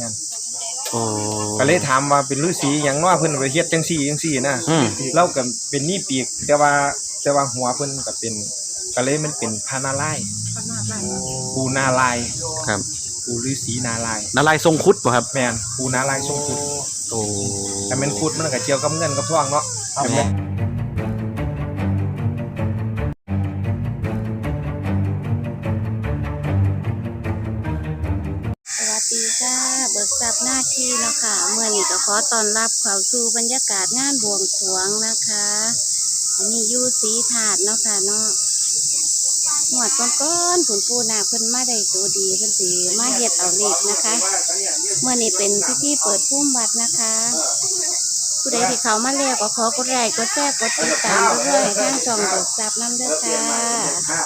นั่นโอ้ก็เลยถามว่าเป็นฤาษีหยังเนาะเพิ่นไปเฮ็ดจังซี่จังซี่นะอืมเราก็เป็นนี่ปีก แต่ว่าแต่ว่าหัวเพิ่นก็เป็นก็เลยมันเป็นพระนารายณ์ปูนารายณ์ครับปูฤาษีนารายณ์นารายณ์ทรงครุดป่ะครับ แม่นปูนารายณ์ทรงคุดโอ้ แต่แม่นคุดมันก็เกี่ยวกับเงินกับทองเนาะ ครับแม่ นี้ก็ขอต้อนรับเข้าสู่บรรยากาศงานบวงสรวงนะคะ อันนี้ยูสีถาดเนาะค่ะเนาะหวดก้อนๆผุนปูนาเพิ่นมาได้ตัวดีเพิ่นสิมาเฮ็ดเอาเลขนะคะ เมื่อนี้เป็นพิธีเปิดพุ่มวัดนะคะผู้ใดที่เขามาแล้วก็ขอกดไลค์กดแชร์กดติดตามเรื่อยๆทางช่องกทรัพย์น้ำเด้อค่ะ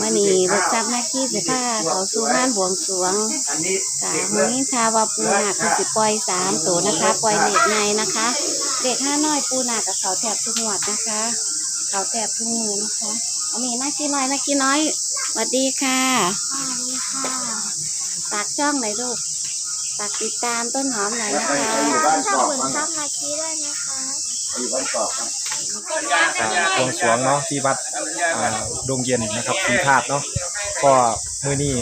มื่อนี้เบิกทรัพย์หน้าที่สิพาเขาสู่งานบวงสรวงกะหงทาวาปูนาคคือสิปล่อยสามตัวนะคะ ปล่อยเลขในนะคะเลขห้าน้อยปูนาคกับเขาแถบทุกหมวดนะคะ เขาแถบทุกมือนะคะ อันนี้นักกี้น้อยนักกี้น้อยสวัสดีค่ะสวัสดีค่ะฝากช่องไหนอยลูกฝากติดตามต้นหอมหน่อยนะคะช่องเบิกทรัพย์นาคีด้วยนะคะอ่า บวงสวงเนาะที่วัดดงเย็นนะครับสีธาตุเนาะก็มือนี้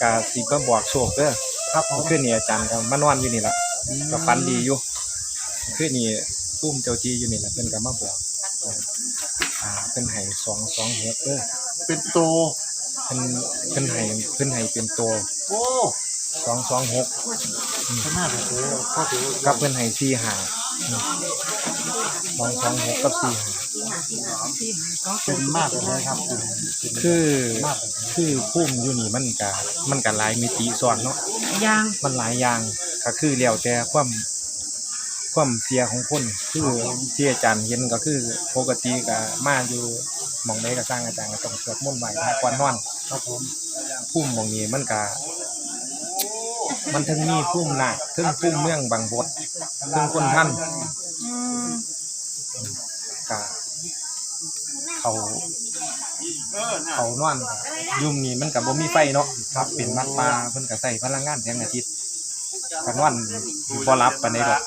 ก็สิมบอกโชคเด้อครับคืนนี้อาจารย์ก็มานอนอยู่นี่ละก็ฝันดีอยู่คืนนี้ปุ้มเจ้าที่อยู่นี่ละเพิ่นก็มาบอกอ่าเพิ่นให้2 2 6เด้อเป็นตัวเพิ่นเพิ่นให้เพิ่นให้เป็นตัวโอ้ 2 2 6ขนาดเลยพ่อถือกับเพิ่นให้4 5 2 2 6กับ4 5เป็นมากเลยครับเป็นเป็นคือมากเลยคือพุ่มอยู่นี่มันก็มันก็หลายมิติซ้อนเนาะยางมันหลายอย่างก็คือแล้วแต่ความความเสียของคนคือที่อาจารย์เห็นก็คือปกติก็มาอยู่หมองใดก็สร้างอาจารย์ก็ต้องสวดมนต์ไหว้พระก่อนนอนครับผมพุ่มหมองนี้มันก็ มันทั้งมีพุ่มหนักทั้งพุ่มเมืองบางบททั้งคนท่านก็เขาเขานอนยุ่มนี่มันก็บ่มีไฟเนาะครับเป็นมัดปลาเพิ่นก็ใช้พลังงานแสงอาทิตย์ก็นอนบ่หลับปานใดดอก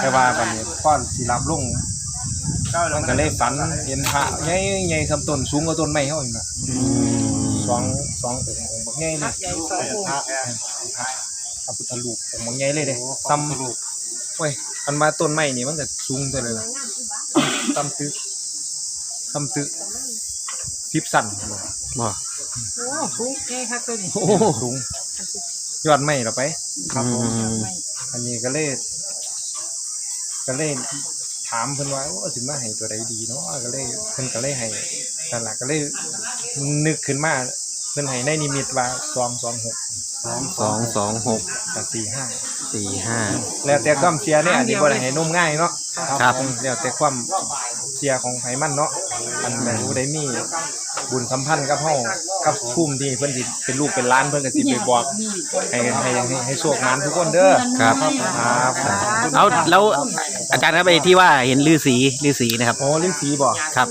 แต่ว่าบัดนี้ก่อนสิหลับลงมันก็เลยฝันเห็นพระใหญ่ๆสำต้นสูงกว่าต้นไม้เฮาอีกน่ะสองสององค์องค์บักใหญ่เลยพระ พระพุทธรูปองค์บักใหญ่เลยเด้ซ้ำรูปเว้ยมันมาต้นไม้นี่มันก็สูงเท่าเลยล่ะซ้ำตึกซ้ำตึกสิบสั่นบ่บ่โอ้สูงแก่ครับตัวนี้โอ้สูงยอดไม้เหรอไป ครับผมอันนี้ก็เลยก็เลยถามเพิ่นว่าโอ้สิมาให้ตัวใดดีเนาะก็เลยเพิ่นก็เลยให้นั่นล่ะก็เลยนึกขึ้นมาเพิ่นให้ในนิมิตว่า226สอง สองหกกับสี่ห้าสี่ห้า แล้วแต่ความเสียเนี่ยอันนี้บ่ได้ให้นุ่มง่ายเนาะครับอืมแล้วแต่ความเสียของไผมันเนาะอันแม่นผู้ใดมีบุญสัมพันธ์กับเฮากับภูมิที่เพิ่นสิเป็นลูกเป็นหล้านเพิ่นก็สิไปบอกให้ให้ให้ให้โชคมานทุกคนเด้อครับ ครับเอาแล้วอาจารย์ครับไปที่ว่าเห็นฤาษีฤาษีนะครับโอ้ฤาษีบ่ครับ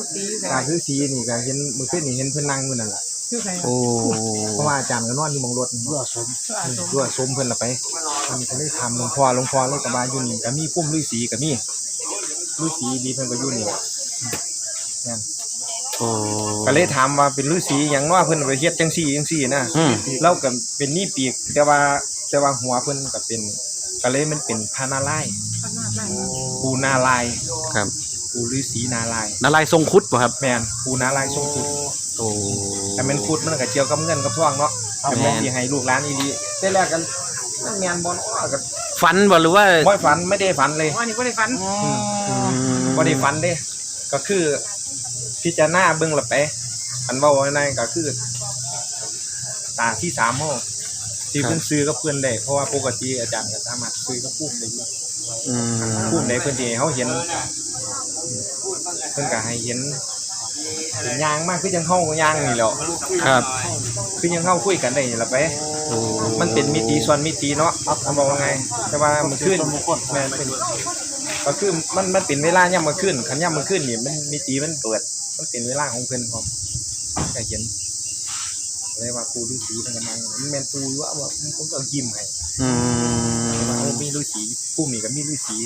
การฤาษีนี่ก็เห็นมื้อคืนนี่เห็นเพิ่นนั่งอยู่นั่นล่ะ ชื่อใครโอ้เพราะว่าอาจารย์ก็นอนอยู่หมองรถเพื่อสมด้วยสมเพิ่นละไปอันนี้ก็เลยถามหลวงพ่อหลวงพ่อเลยก็มาอยู่นี่ก็มีพุ่มฤาษีก็มีฤาษีดีเพิ่นก็อยู่นี่ล่ะอืมนั่นโอ้ก็เลยถามว่าเป็นฤาษีหยังเนาะเพิ่นไปเฮ็ดจังซี่จังซี่นะ อืมเราก็เป็นนี่ปีก แต่ว่าแต่ว่าหัวเพิ่นก็เป็นก็เลยมันเป็นพระนารายณ์ขนาดไหนปูนารายณ์ครับปูฤาษีนารายณ์นารายณ์ทรงครุดป่ะครับ แม่นปูนารายณ์ทรงคุดโอ้ แต่แม่นคุดมันก็เกี่ยวกับเงินกับทองเนาะแต่แม่นสิให้ลูกหลานอีหลีแต่แรกกันมันแม่นบ่เนาะก็ฝันบ่หรือว่าบ่ฝันไม่ได้ฝันเลย อ๋ออันนี้ก็ได้ฟันอืมบ่ได้ฝันเด้ ก็คือ พิจารณาเบิ่งและไปอันเว้าไว้ในก็คือ ตาที่สามเฮาที่เพิ่นซื้อกับเพิ่นได้เพราะว่าปกติอาจารย์ก็สามารถซื้อกับผู้ได้อยู่อืมผู้ใดเพิ่นสิให้เฮาเห็นเพิ่นก็ให้เห็น เป็นยางมากคือจังเฮายางนี่แหล้วครับ คือยังเฮาคุยกันได้นี่ล่ะไป โอ้มันเป็นมิติส่วนมิติเนาะครับบอกว่าไง แต่ว่ามันขึ้นมงคลแม่นเป็นก็คือมันมันเป็นเวลาย่ำมาขึ้นคันย่ำมาขึ้นนี่มันมิติมันเปิด มันเป็นเวลาของเพิ่นพร้อมก็เห็นเลยว่าปูฤาษีเพิ่นก็มามันแม่นปูอยู่ว่าว่าผมก็ยิ้มให้อืว่าเอามมีฤาษีผู้นี้ก็มีฤาษี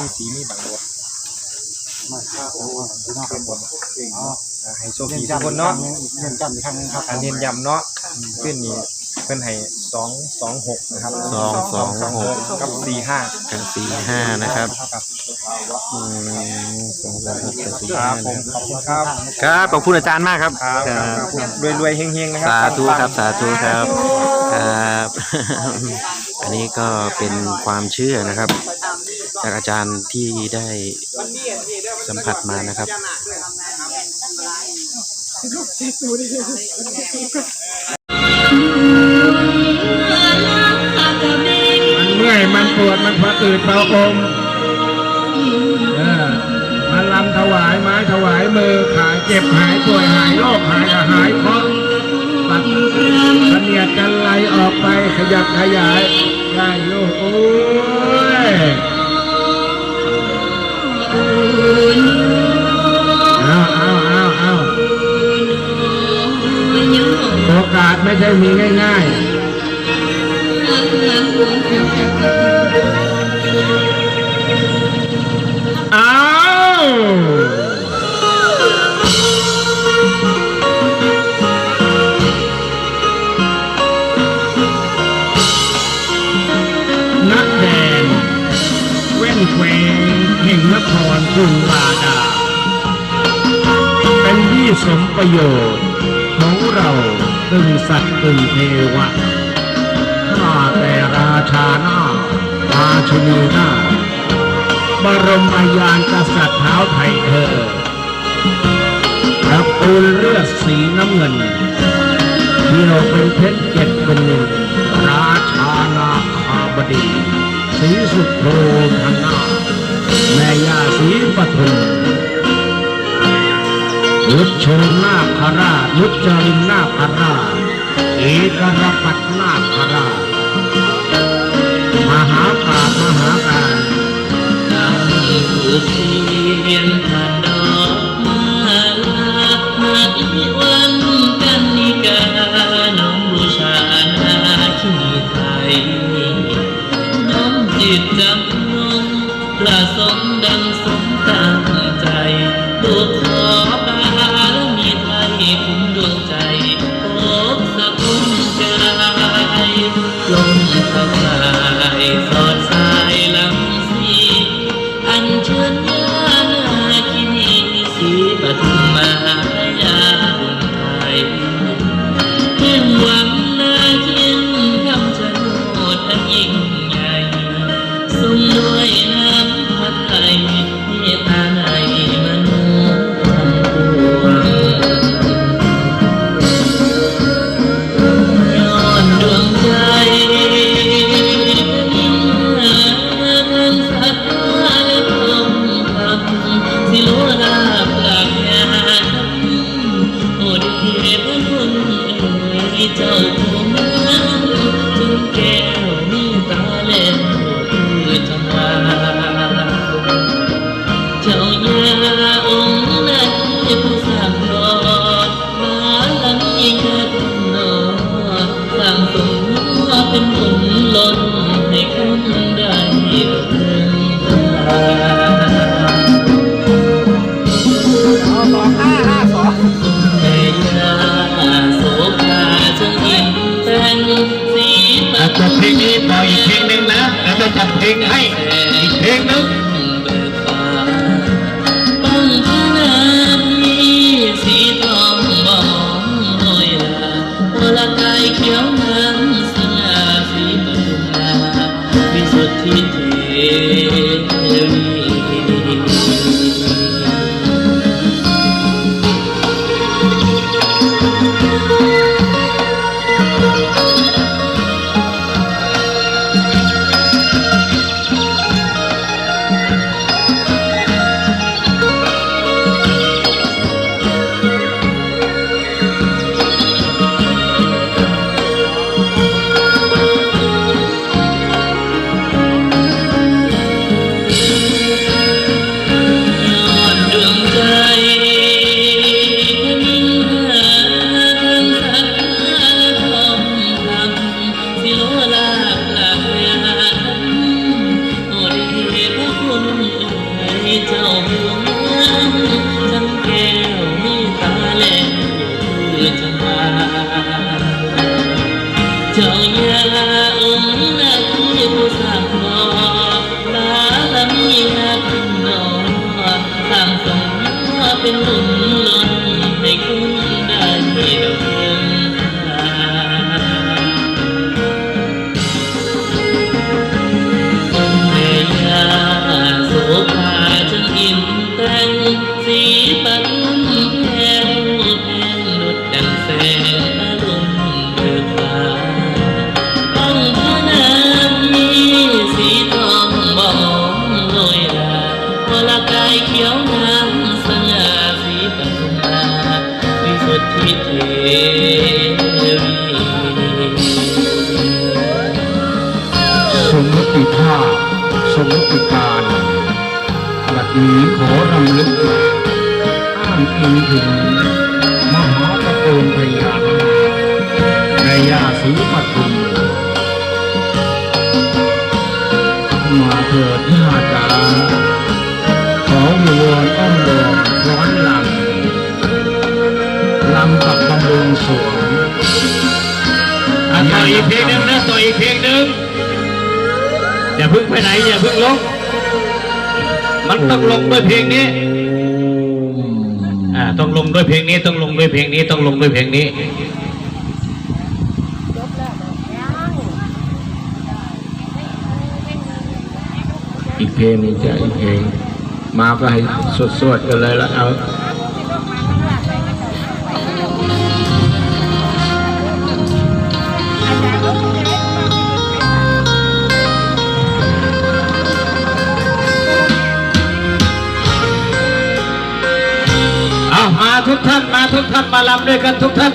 ฤาษีมีบางรถ มาครับพี่น้องครับผมอ๋ออ่าให้โชคเน้นดีทุกย้ำคนเนาะเน้นย้ำอีกครั้งหนึงครับอันเน้นย้ำเนาะขึ้นนี่เพิ่นให้สองสองหกนะครับสองสองหก กับสี่ห้ากับสี่ห้านะครับครับอืมสองสองหกกับสี่คห้ารับผมนะขอบคุณครับ ครับ ขอบคุณอาจารย์มากครับครับครับรวยรวยๆเฮงๆ นะครับสาธุครับ สาธุครับ ครับ อันนี้ก็เป็นความเชื่อนะครับ จากอาจารย์ที่ได้สัมผัสมานะครับ มันเมื่อย มันปวด มันพะอืดเบาอมเออมันลำถวายไม้ถวายมือขาเจ็บหายป่วยหายโรคหายกระหายเพราะปัดเนียดกันไหลออกไปขยับขยายได้โยกโอ้ย โอกาสไม่ใช่มีง่ายๆอ้าวนักแดงเว้นแควง แห่งนครกรุงบาดา เป็นที่สมประโยชน์ของเราตึงสัตว์ตึงเทวะข้าแต่ราชาหน้าราชินีหน้าบรมอานกษัตริย์เท้าไทยเธอตระกูลเลือดสีน้ำเงินเที่ยวเป็นเพชรเจ็ดเป็นหนึ่งราชานาคาบดี สีสุดโธธนา แม่ยาสีปทุมยุทธชนนาคราชยุทธจรินนาคราชเอกรปัตนาคราชมหาปราชญ์มหาการตั้งอุเทียน ลู ติการบัดนี้ขอรำลึกอ้างอิงถึงมหาตระกูลพญานาคในยาศรีปทุมมาเถิดย่าจ๋าขอวิงวอนอ้อมวอนร้อนลำลำกับบำรุงสวงอะต่ออีกเพลงหนึ่งนะต่ออีกเพลงหนึ่ง อย่าเพึ่งไปไหน อย่าเพึ่งลง มันต้องลงด้วยเพลงนี้อ่าต้องลงด้วยเพลงนี้ต้องลงด้วยเพลงนี้ต้องลงด้วยเพลงนี้อีกเพลงนึงจะอีกเพลงมาก็ให้สวดๆกันเลยแล้วเออามา ทุกท่านมาทุกท่านมาลำด้วยกันทุกท่าน